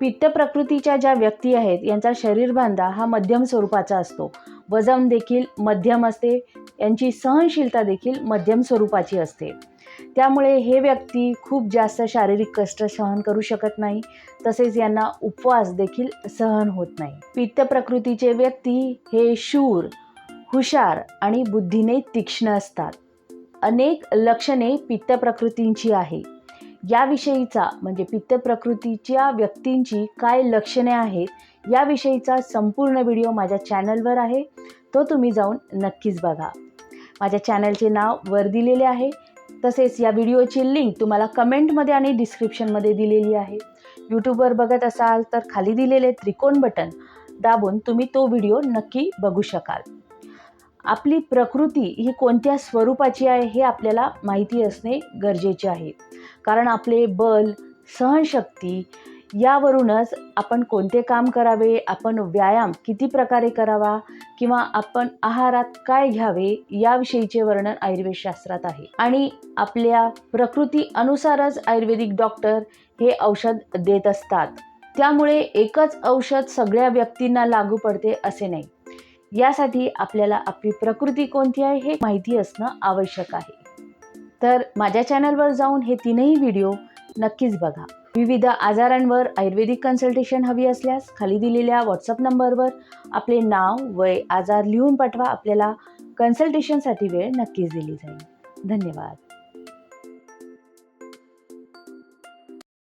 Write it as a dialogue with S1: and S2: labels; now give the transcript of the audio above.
S1: पित्त प्रकृतीच्या ज्या व्यक्ती आहेत यांचा शरीर बांधा हा मध्यम स्वरूपाचा असतो. वजन देखील मध्यम असते. यांची सहनशीलता देखील मध्यम स्वरूपाची असते. त्यामुळे हे व्यक्ती खूप जास्त शारीरिक कष्ट सहन करू शकत नाही. तसेच यांना उपवास देखील सहन होत नाही. पित्त प्रकृतीचे व्यक्ती हे शूर हुशार आणि बुद्धीने तीक्ष्ण असतात. अनेक लक्षणे पित्त प्रकृतींची आहे. याविषयीचा म्हणजे पित्त प्रकृतीच्या व्यक्तींची काय लक्षणे आहेत याविषयीचा संपूर्ण व्हिडिओ माझ्या चॅनलवर आहे. तो तुम्ही जाऊन नक्कीच बघा. माझ्या चॅनलचे नाव वर दिलेले आहे. तसेच या व्हिडिओची लिंक तुम्हाला कमेंटमध्ये आणि डिस्क्रिप्शनमध्ये दिलेली आहे. यूट्यूबवर बघत असाल तर खाली दिलेले त्रिकोण बटन दाबून तुम्ही तो व्हिडिओ नक्की बघू शकाल. आपली प्रकृती ही कोणत्या स्वरूपाची आहे हे आपल्याला माहिती असणे गरजेचे आहे. कारण आपले बल सहनशक्ती यावरूनच आपण कोणते काम करावे आपण व्यायाम किती प्रकारे करावा किंवा आपण आहारात काय घ्यावे याविषयीचे वर्णन आयुर्वेदशास्त्रात आहे. आणि आपल्या प्रकृती अनुसारच आयुर्वेदिक डॉक्टर हे औषध देत असतात. त्यामुळे एकच औषध सगळ्या व्यक्तींना लागू पडते असे नाही. यासाठी आपल्याला आपली प्रकृती कोणती आहे हे माहिती असणं आवश्यक आहे. तर माझ्या चॅनलवर जाऊन हे तीनही व्हिडिओ नक्कीच बघा. विविध आजारांवर आयुर्वेदिक कन्सल्टेशन हवी असल्यास खाली दिलेल्या व्हॉट्सअप नंबरवर आपले नाव वय आजार लिहून पाठवा. आपल्याला कन्सल्टेशनसाठी वेळ नक्कीच दिली जाईल. धन्यवाद.